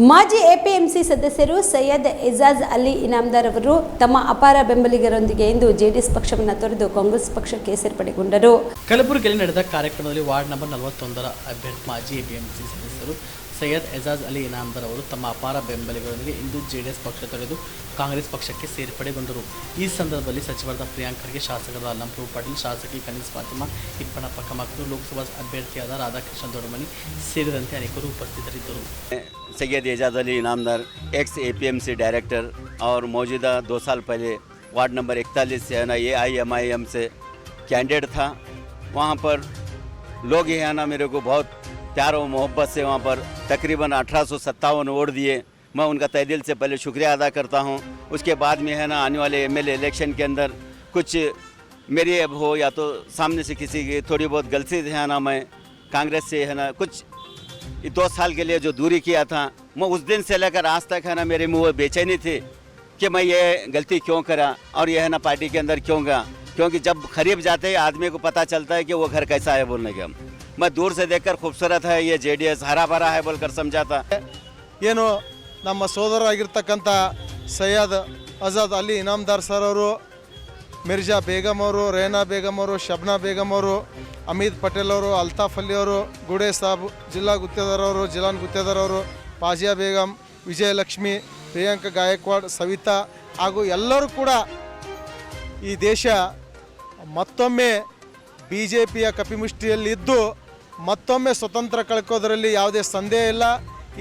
ಮಾಜಿ ಎಪಿಎಂಸಿ ಸದಸ್ಯರು ಸೈಯದ್ ಎಜಾಜ್ ಅಲಿ ಇನಾಮ್ದಾರ್ ಅವರು ತಮ್ಮ ಅಪಾರ ಬೆಂಬಲಿಗರೊಂದಿಗೆ ಇಂದು ಜೆಡಿಎಸ್ ಪಕ್ಷವನ್ನು ತೊರೆದು ಕಾಂಗ್ರೆಸ್ ಪಕ್ಷಕ್ಕೆ ಸೇರ್ಪಡೆಗೊಂಡರು. ಕಲಬುರಗಿಯಲ್ಲಿ ನಡೆದ ಕಾರ್ಯಕ್ರಮದಲ್ಲಿ ವಾರ್ಡ್ ನಂಬರ್ ನಲವತ್ತೊಂದರ ಅಭ್ಯರ್ಥಿ, ಮಾಜಿ ಎಪಿಎಂಸಿ ಸದಸ್ಯರು ಸೈಯದ್ ಎಜಾಜ್ ಅಲಿ ಇನಾಮ್ದಾರ್ ಅವರು ತಮ್ಮ ಅಪಾರ ಬೆಂಬಲಿಗರೊಂದಿಗೆ ಇಂದು ಜೆಡಿಎಸ್ ಪಕ್ಷ ತೊರೆದು ಕಾಂಗ್ರೆಸ್ ಪಕ್ಷಕ್ಕೆ ಸೇರ್ಪಡೆಗೊಂಡರು ಈ ಸಂದರ್ಭದಲ್ಲಿ ಸಚಿವರಾದ ಪ್ರಿಯಾಂಕ್ ಖರ್ಗೆ ಶಾಸಕರಾದ ಅಲ್ಲಂಪ್ರಭು ಪಾಟೀಲ್ ಶಾಸಕಿ ಕನೀಸ್ ಫಾತಿಮಾ ಇಪ್ಪಣಪ್ಪ ಕಮಕರು ಲೋಕಸಭಾ ಅಭ್ಯರ್ಥಿಯಾದ ರಾಧಾಕೃಷ್ಣ ದೊಡ್ಡಮನಿ ಸೇರಿದಂತೆ ಅನೇಕರು ಉಪಸ್ಥಿತರಿದ್ದರು Syed Ejaz Ali Inamdar ex APMC director और मौजूदा दो साल पहले वार्ड नंबर इकतालीस से है ना A I M I M से कैंडिडेट था वहाँ पर लोग ही है ना मेरे को बहुत प्यार और मोहब्बत से वहाँ पर तकरीबन अठारह सौ सत्तावन वोट दिए। मैं उनका तय दिल से पहले शुक्रिया अदा करता हूँ। उसके बाद में है ना, आने वाले एम इलेक्शन के अंदर कुछ मेरी अब हो या तो सामने से किसी की थोड़ी बहुत गलती है ना, मैं कांग्रेस से है ना, कुछ दो साल के लिए जो दूरी किया था, मैं उस दिन से लेकर आज तक है ना, मेरे मुँह बेचैनी थी कि मैं ये गलती क्यों करा और ये है ना, पार्टी के अंदर क्यों गया। क्योंकि जब खरीब जाते ही, आदमी को पता चलता है कि वो घर कैसा है बोलने के हम। मैं दूर से देखकर खूबसूरत है ये जेडीएस हरा भरा है बोलकर समझाता ಏನು ನಮ್ಮ ಸೋದರರಾಗಿರ್ತಕ್ಕಂಥ ಸೈಯದ್ ಅಜಾದ್ ಅಲಿ ಇನಾಮ್ದಾರ್ ಸರ್ ಅವರು ಮಿರ್ಜಾ ಬೇಗಮ್ ಅವರು ರೇನಾ ಬೇಗಮ್ ಅವರು ಶಬ್ನಾ ಬೇಗಮ್ ಅವರು ಅಮೀದ್ ಪಟೇಲ್ ಅವರು ಅಲ್ತಾಫ್ ಅಲಿ ಅವರು ಗುಡೆ ಸಾಬ್ ಜಿಲ್ಲಾ ಗುತ್ತೇದಾರ್ ಅವರು ಜಿಲಾನ್ ಗುತ್ತೇದಾರ್ ಅವರು ಪಾಜಿಯಾ ಬೇಗಮ್ ವಿಜಯಲಕ್ಷ್ಮಿ ಪ್ರಿಯಾಂಕ ಗಾಯಕ್ವಾಡ್ ಸವಿತಾ ಹಾಗೂ ಎಲ್ಲರೂ ಕೂಡ ಈ ದೇಶ ಮತ್ತೊಮ್ಮೆ ಬಿ ಜೆ ಪಿಯ ಕಪಿಮುಷ್ಟಿಯಲ್ಲಿದ್ದು ಮತ್ತೊಮ್ಮೆ ಸ್ವತಂತ್ರ ಕಳ್ಕೋದ್ರಲ್ಲಿ ಯಾವುದೇ ಸಂದೇಹ ಇಲ್ಲ.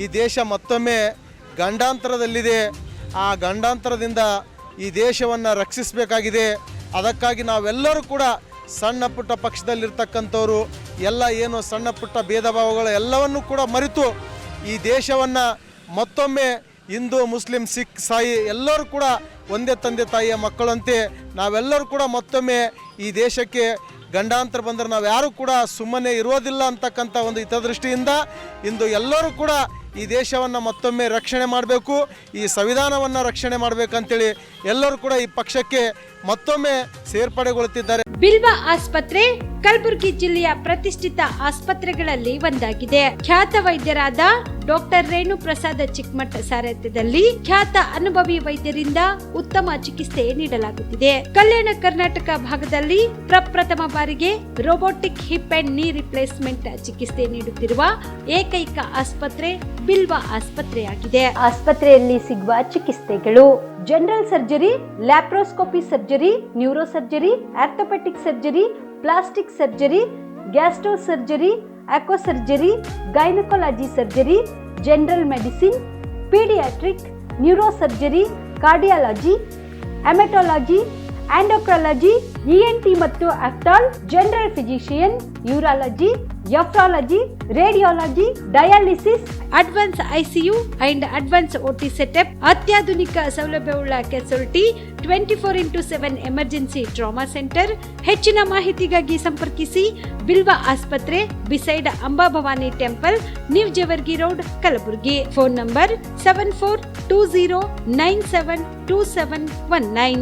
ಈ ದೇಶ ಮತ್ತೊಮ್ಮೆ ಗಂಡಾಂತರದಲ್ಲಿದೆ. ಆ ಗಂಡಾಂತರದಿಂದ ಈ ದೇಶವನ್ನು ರಕ್ಷಿಸಬೇಕಾಗಿದೆ. ಅದಕ್ಕಾಗಿ ನಾವೆಲ್ಲರೂ ಕೂಡ ಸಣ್ಣ ಪುಟ್ಟ ಪಕ್ಷದಲ್ಲಿರ್ತಕ್ಕಂಥವರು, ಎಲ್ಲ ಏನು ಸಣ್ಣ ಪುಟ್ಟ ಭೇದ ಭಾವಗಳು ಎಲ್ಲವನ್ನೂ ಕೂಡ ಮರೆತು ಈ ದೇಶವನ್ನು ಮತ್ತೊಮ್ಮೆ ಹಿಂದೂ, ಮುಸ್ಲಿಂ, ಸಿಖ್, ಸಾಯಿ ಎಲ್ಲರೂ ಕೂಡ ಒಂದೇ ತಂದೆ ತಾಯಿಯ ಮಕ್ಕಳಂತೆ ನಾವೆಲ್ಲರೂ ಕೂಡ ಮತ್ತೊಮ್ಮೆ ಈ ದೇಶಕ್ಕೆ ಗಂಡಾಂತರ ಬಂದರೆ ನಾವು ಯಾರು ಕೂಡ ಸುಮ್ಮನೆ ಇರೋದಿಲ್ಲ ಅಂತಕ್ಕಂಥ ಒಂದು ಹಿತದೃಷ್ಟಿಯಿಂದ ಇಂದು ಎಲ್ಲರೂ ಕೂಡ ಈ ದೇಶವನ್ನು ಮತ್ತೊಮ್ಮೆ ರಕ್ಷಣೆ ಮಾಡಬೇಕು, ಈ ಸಂವಿಧಾನವನ್ನು ರಕ್ಷಣೆ ಮಾಡಬೇಕಂತೇಳಿ ಎಲ್ಲರೂ ಕೂಡ ಈ ಪಕ್ಷಕ್ಕೆ ಮತ್ತೊಮ್ಮೆ ಸೇರ್ಪಡೆಗೊಳ್ಳುತ್ತಿದ್ದಾರೆ. ಬಿಲ್ವ ಆಸ್ಪತ್ರೆ, ಕಲಬುರಗಿ ಜಿಲ್ಲೆಯ ಪ್ರತಿಷ್ಠಿತ ಆಸ್ಪತ್ರೆಗಳಲ್ಲಿ ಒಂದಾಗಿದೆ. ಖ್ಯಾತ ವೈದ್ಯರಾದ ಡಾಕ್ಟರ್ ರೇಣು ಪ್ರಸಾದ ಚಿಕ್ಕಮಠ ಸಾರಥ್ಯದಲ್ಲಿ ಖ್ಯಾತ ಅನುಭವಿ ವೈದ್ಯರಿಂದ ಉತ್ತಮ ಚಿಕಿತ್ಸೆ ನೀಡಲಾಗುತ್ತಿದೆ. ಕಲ್ಯಾಣ ಕರ್ನಾಟಕ ಭಾಗದಲ್ಲಿ ಪ್ರಪ್ರಥಮ ಬಾರಿಗೆ robotic hip and knee replacement ಚಿಕಿತ್ಸೆ ನೀಡುತ್ತಿರುವ ಏಕೈಕ ಆಸ್ಪತ್ರೆ ಬಿಲ್ವ ಆಸ್ಪತ್ರೆಯಾಗಿದೆ. ಆಸ್ಪತ್ರೆಯಲ್ಲಿ ಸಿಗುವ ಚಿಕಿತ್ಸೆಗಳು general surgery, laparoscopy surgery neuro surgery orthopaedic surgery, plastic surgery, gastro surgery onco surgery gynaecology surgery general medicine paediatric neuro surgery cardiology E endocrinology ENT ಮತ್ತು ಅಫ್ಟಾಲ್ general physician urology nephrology radiology dialysis advance ICU and advance OT setup ಅತ್ಯಾಧುನಿಕ ಸೌಲಭ್ಯವುಳ್ಳ casualty twenty four into seven emergency trauma centre. ಹೆಚ್ಚಿನ ಮಾಹಿತಿಗಾಗಿ ಸಂಪರ್ಕಿಸಿ. ಬಿಲ್ವ ಆಸ್ಪತ್ರೆ, beside Ambabhavani temple, new Jawargi road, Kalaburagi. Phone number seven four two zero nine seven two seven one nine.